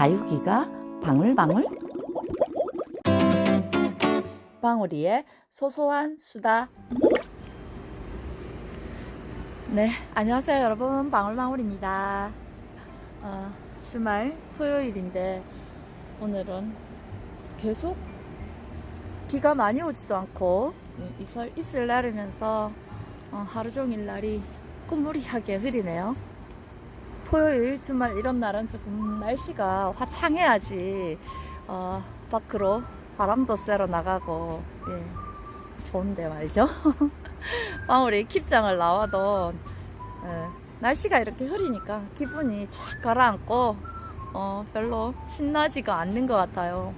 다육이가 방울방울? 방울이의 소소한 수다. 네 안녕하세요 여러분. 방울방울입니다. 어, 주말 토요일인데 오늘은 계속 비가 많이 오지도 않고 음, 있을, 있을 날이면서 어, 하루 종일 날이 꾸무리하게 흐리네요 토요일 주말 이런 날은 조금 날씨가 화창해야지 어, 밖으로 바람도 쐬러 나가고 예, 좋은데 말이죠. 방울이 킵장을 나와도 예, 날씨가 이렇게 흐리니까 기분이 쫙 가라앉고 어, 별로 신나지가 않는 것 같아요.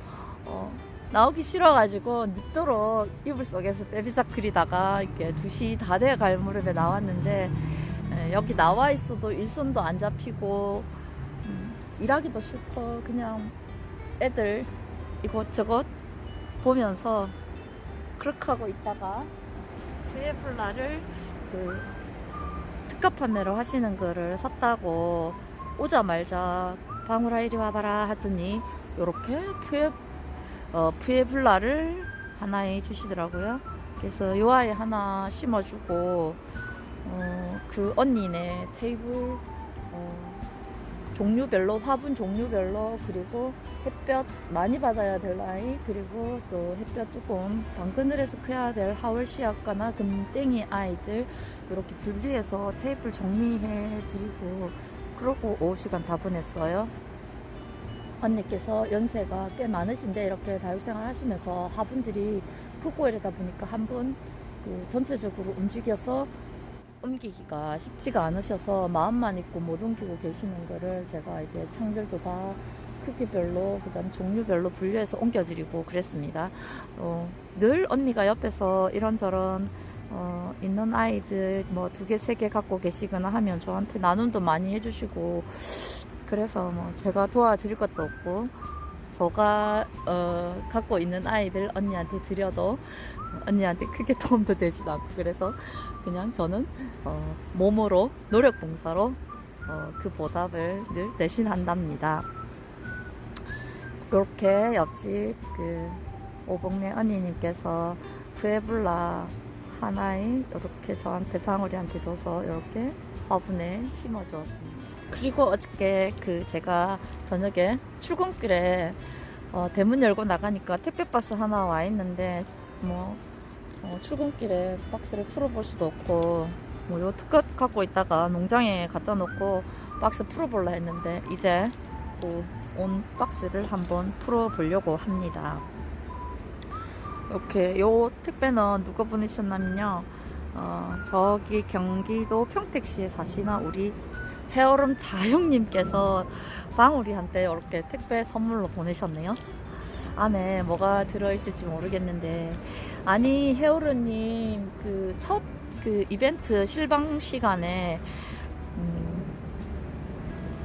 어, 나오기 싫어가지고 늦도록 이불 속에서 빼비작거리다가 이렇게 2시 다 돼갈 무렵에 나왔는데 예, 여기 나와 있어도 일손도 안 잡히고 음, 일하기도 싫고 그냥 애들 이것저것 보면서 그렇게 하고 있다가 푸에플라를 그 특가 판매로 하시는 거를 샀다고 오자말자 방울아 이리 와봐라 하더니 요렇게 푸에 어, 푸에블라를 하나에 주시더라고요. 그래서 요 아이 하나 심어주고 어, 그 언니네 테이블 어, 종류별로 화분 종류별로 그리고 햇볕 많이 받아야 될 아이 그리고 또 햇볕 조금 방그늘에서 커야 될 하월시아과나 금땡이 아이들 이렇게 분리해서 테이블 정리해 드리고 그러고 오후 시간 다 보냈어요. 언니께서 연세가 꽤 많으신데 이렇게 다육생활 하시면서 화분들이 크고 이러다 보니까 한번 그 전체적으로 움직여서 옮기기가 쉽지가 않으셔서 마음만 있고 못 옮기고 계시는 거를 제가 이제 창들도 다 크기별로 그다음 종류별로 분류해서 옮겨드리고 그랬습니다. 어, 늘 언니가 옆에서 이런저런 어, 있는 아이들 뭐 두 개 세 개 갖고 계시거나 하면 저한테 나눔도 많이 해주시고 그래서 뭐 제가 도와드릴 것도 없고 저가 어, 갖고 있는 아이들 언니한테 드려도 언니한테 크게 도움도 되지도 않고 그래서 그냥 저는 어, 몸으로 노력 봉사로 어, 그 보답을 늘 대신한답니다. 이렇게 옆집 그 오복내 언니님께서 푸에블라 하나에 이렇게 저한테 방울이한테 줘서 이렇게 화분에 심어 주었습니다. 그리고 어저께 그 제가 저녁에 출근길에 어, 대문 열고 나가니까 택배 박스 하나 와 있는데 뭐 어, 출근길에 박스를 풀어볼 수도 없고 뭐요 특급 갖고 있다가 농장에 갖다 놓고 박스 풀어볼라 했는데 이제 그 온 박스를 한번 풀어보려고 합니다. 이렇게 요 택배는 누가 보내셨냐면요. 어, 저기 경기도 평택시에 사시나 우리 헤어름 다영님께서 방울이한테 이렇게 택배 선물로 보내셨네요. 안에 뭐가 들어있을지 모르겠는데 아니 헤어르님 그첫그 이벤트 실방 시간에 음,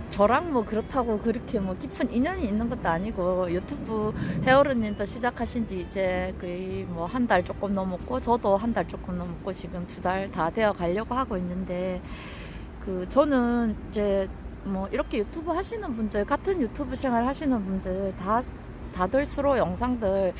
저랑 뭐 그렇다고 그렇게 뭐 깊은 인연이 있는 것도 아니고 유튜브 헤어르님도 시작하신 지 이제 거의 뭐 한 달 조금 넘었고 저도 한 달 조금 넘었고 지금 두 달 다 되어 가려고 하고 있는데 그 저는 이제 뭐 이렇게 유튜브 하시는 분들 같은 유튜브 생활 하시는 분들 다 다들 서로 영상들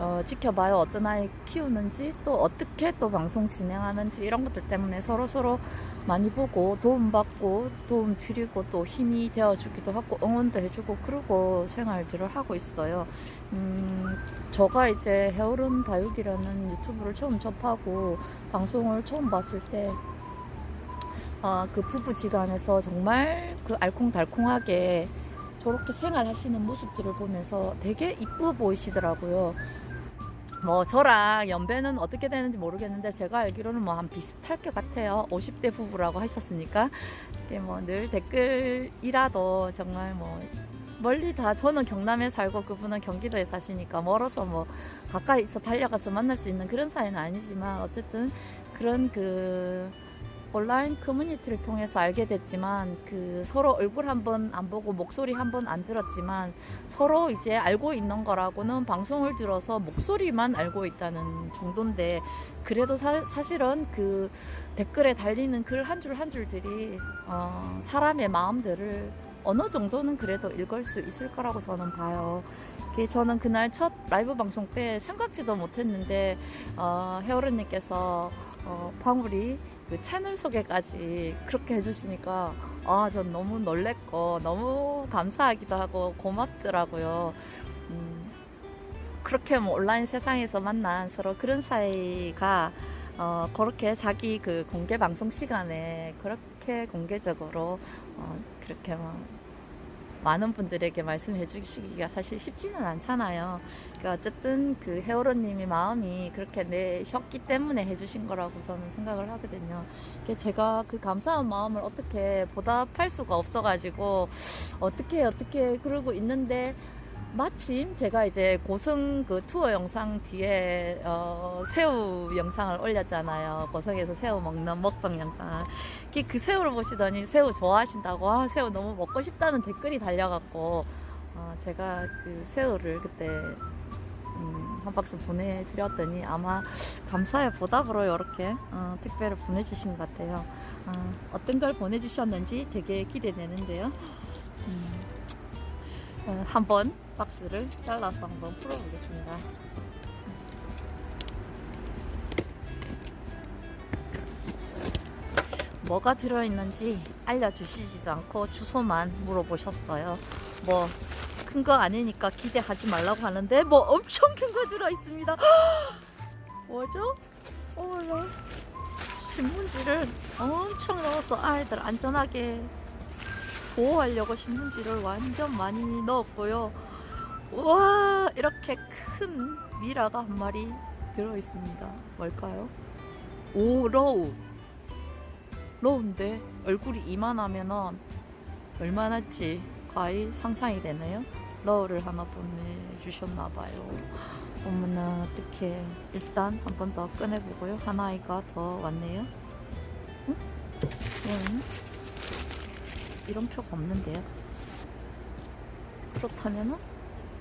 어, 지켜봐요 어떤 아이 키우는지 또 어떻게 또 방송 진행하는지 이런 것들 때문에 서로 서로 많이 보고 도움받고 도움 드리고 또 힘이 되어주기도 하고 응원도 해주고 그러고 생활들을 하고 있어요. 음, 저가 이제 헤어른 다육이라는 유튜브를 처음 접하고 방송을 처음 봤을 때 아, 그 부부지간에서 정말 그 알콩달콩하게 저렇게 생활하시는 모습들을 보면서 되게 이쁘 보이시더라고요. 뭐 저랑 연배는 어떻게 되는지 모르겠는데 제가 알기로는 뭐 한 비슷할 것 같아요. 50대 부부라고 하셨으니까 이게 뭐늘 댓글이라도 정말 뭐 멀리 다 저는 경남에 살고 그분은 경기도에 사시니까 멀어서 뭐 가까이 있어 달려가서 만날 수 있는 그런 사이는 아니지만 어쨌든 그런 그 온라인 커뮤니티를 통해서 알게 됐지만 그 서로 얼굴 한 번 안 보고 목소리 한 번 안 들었지만 서로 이제 알고 있는 거라고는 방송을 들어서 목소리만 알고 있다는 정도인데 그래도 사, 사실은 그 댓글에 달리는 글 한 줄 한 줄들이 어, 사람의 마음들을 어느 정도는 그래도 읽을 수 있을 거라고 저는 봐요. 저는 그날 첫 라이브 방송 때 생각지도 못했는데 어, 헤어른님께서 어, 방울이 그 채널 소개까지 그렇게 해주시니까 아, 전 너무 놀랬고 너무 감사하기도 하고 고맙더라고요. 음, 그렇게 뭐 온라인 세상에서 만난 서로 그런 사이가 어, 그렇게 자기 그 공개 방송 시간에 그렇게 공개적으로 어, 그렇게 뭐 많은 분들에게 말씀해 주시기가 사실 쉽지는 않잖아요. 그러니까 어쨌든 그 헤어로님이 마음이 그렇게 내셨기 때문에 해주신 거라고 저는 생각을 하거든요. 제가 그 감사한 마음을 어떻게 보답할 수가 없어가지고 어떻게 어떻게 그러고 있는데 마침 제가 이제 고성 그 투어 영상 뒤에 어, 새우 영상을 올렸잖아요. 고성에서 새우 먹는 먹방 영상. 그- 그 새우를 보시더니 새우 좋아하신다고 아, 새우 너무 먹고 싶다는 댓글이 달려갖고 어, 제가 그 새우를 그때 음, 한 박스 보내드렸더니 아마 감사의 보답으로 이렇게 어, 택배를 보내주신 것 같아요. 어, 어떤 걸 보내주셨는지 되게 기대되는데요. 음, 어, 한번 박스를 잘라서 한번 풀어보겠습니다. 뭐가 들어있는지 알려주시지도 않고 주소만 물어보셨어요. 뭐 큰 거 아니니까 기대하지 말라고 하는데 뭐 엄청 큰 거 들어있습니다. 뭐죠? 어머나 신문지를 엄청 넣어서 아이들 안전하게 보호하려고 신문지를 완전 많이 넣었고요. 와 이렇게 큰 미라가 한 마리 들어 있습니다. 뭘까요? 오 러우. 러우인데 얼굴이 이만하면은 얼마나지 거의 상상이 되네요. 러우를 하나 보내주셨나 봐요. 어머나 어떻게 일단 한 번 더 꺼내보고요. 하나이가 더 왔네요. 응? 응? 이런 표가 없는데요. 그렇다면은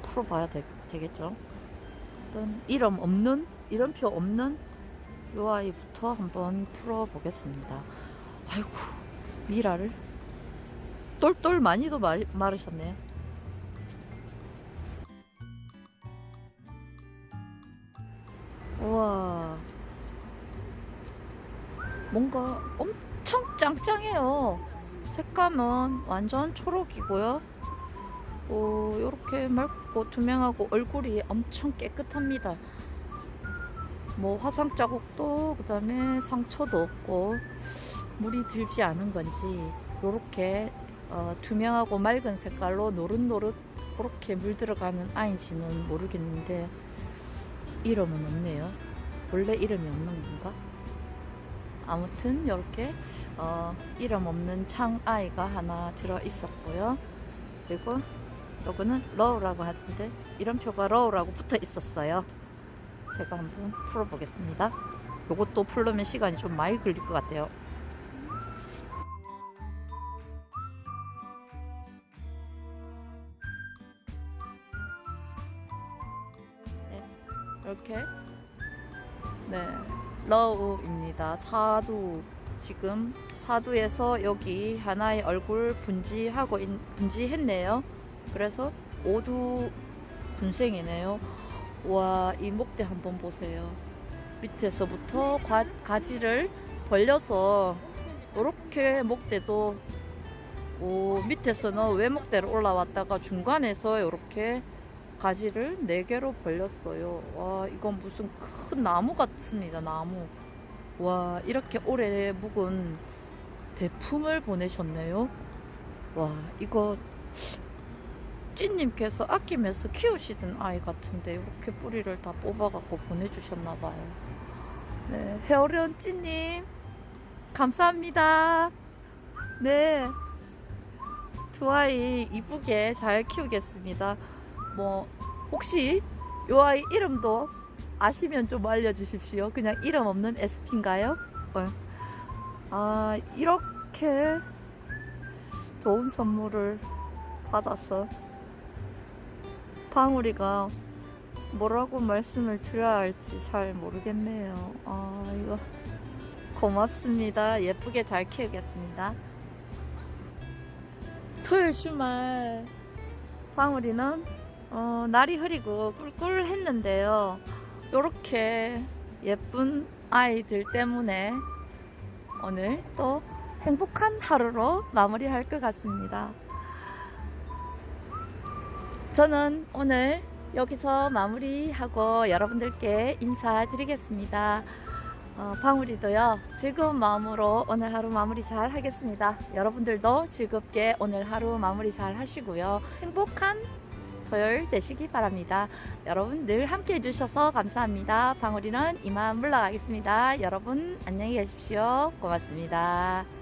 풀어봐야 되, 되겠죠. 일단 이름 없는 이름표 없는 요 아이부터 한번 풀어보겠습니다. 아이고 미라를 똘똘 많이도 말, 마르셨네요. 우와 뭔가 엄청 짱짱해요. 색감은 완전 초록이고요. 오, 이렇게 맑고 투명하고 얼굴이 엄청 깨끗합니다. 뭐 화상 자국도 그 다음에 상처도 없고 물이 들지 않은 건지 이렇게 어, 투명하고 맑은 색깔로 노릇노릇 그렇게 물 들어가는 아이인지는 모르겠는데 이름은 없네요. 원래 이름이 없는 건가? 아무튼 이렇게 어, 이름 없는 창 아이가 하나 들어 있었고요. 그리고 요거는 러우라고 하던데 이름표가 러우라고 붙어 있었어요. 제가 한번 풀어보겠습니다. 요것도 풀려면 시간이 좀 많이 걸릴 것 같아요. 네, 이렇게 네 러우입니다. 사두 지금 사두에서 여기 하나의 얼굴 분지하고 있, 분지했네요. 그래서 오두 분생이네요. 와, 이 목대 한번 보세요. 밑에서부터 과, 가지를 벌려서 이렇게 목대도 오, 밑에서는 외목대로 올라왔다가 중간에서 이렇게 가지를 네 개로 벌렸어요. 와, 이건 무슨 큰 나무 같습니다. 나무. 와, 이렇게 오래 묵은 대품을 보내셨네요. 와, 이거 찐님께서 아끼면서 키우시던 아이 같은데 이렇게 뿌리를 다 뽑아갖고 보내주셨나 봐요. 네, 헤어리온 찐님 감사합니다. 네, 두 아이 이쁘게 잘 키우겠습니다. 뭐 혹시 요 아이 이름도 아시면 좀 알려주십시오. 그냥 이름 없는 SP인가요? 어. 아 이렇게 좋은 선물을 받아서 방울이가 뭐라고 말씀을 드려야 할지 잘 모르겠네요. 아, 이거 고맙습니다. 예쁘게 잘 키우겠습니다. 토요일 주말 방울이는 어, 날이 흐리고 꿀꿀했는데요. 이렇게 예쁜 아이들 때문에 오늘 또 행복한 하루로 마무리할 것 같습니다. 저는 오늘 여기서 마무리하고 여러분들께 인사드리겠습니다. 어, 방울이도요 즐거운 마음으로 오늘 하루 마무리 잘 하겠습니다. 여러분들도 즐겁게 오늘 하루 마무리 잘 하시고요. 행복한 토요일 되시기 바랍니다. 여러분 늘 함께 해주셔서 감사합니다. 방울이는 이만 물러가겠습니다. 여러분 안녕히 계십시오. 고맙습니다.